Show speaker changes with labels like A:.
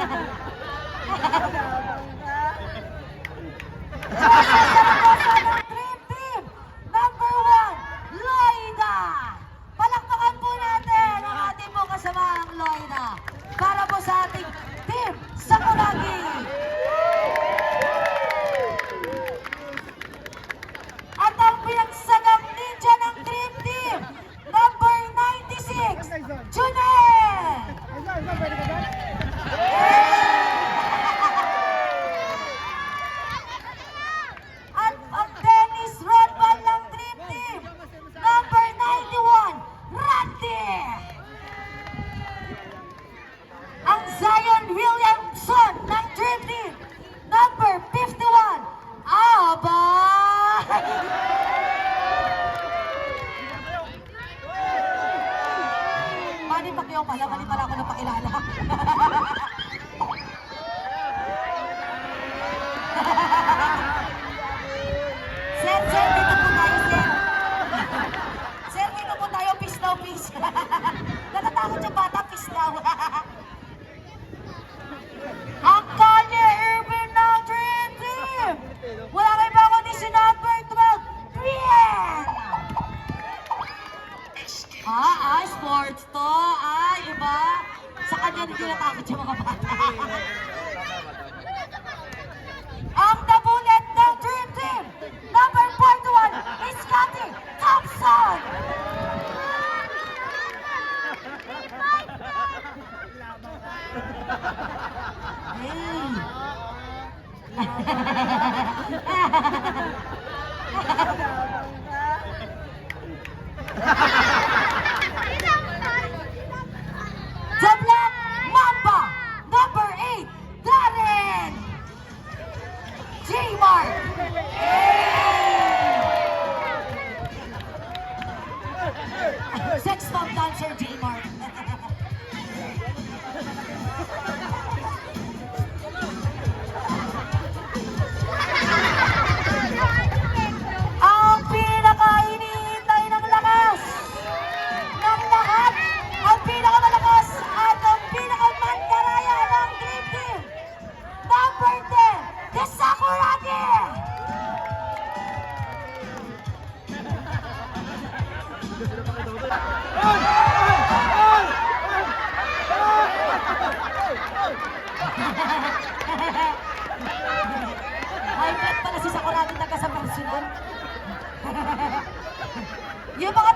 A: Dream Team number one, Loida! Palakpakan po natin ang ating mga kasamaang Loida para po sa ating team Sakuragi! At ang pinagsagang ninja ng Dream Team, number 96, Junel! At ang Dennis Rodman ng Dream Team, number 91, Randy! Ang Zion Williamson ng Dream Team, number 51, Aba! Pacquiao pala, mali pala ako napakilala. Sir, sir, dito po tayo, sir. Sir, dito po tayo, peace daw, peace. Natatakot yung bata, peace daw. Ang kalye, Irvin ng Dream Team! Wala Ah, sports to. Ah, iba. Sa kanya hindi natakot yung mga bata. Ang tabulet ng Dream Team, number 41, is Scotty Thompson! Hey! Bet pala si Sakuragi taga sa personal. Yung mga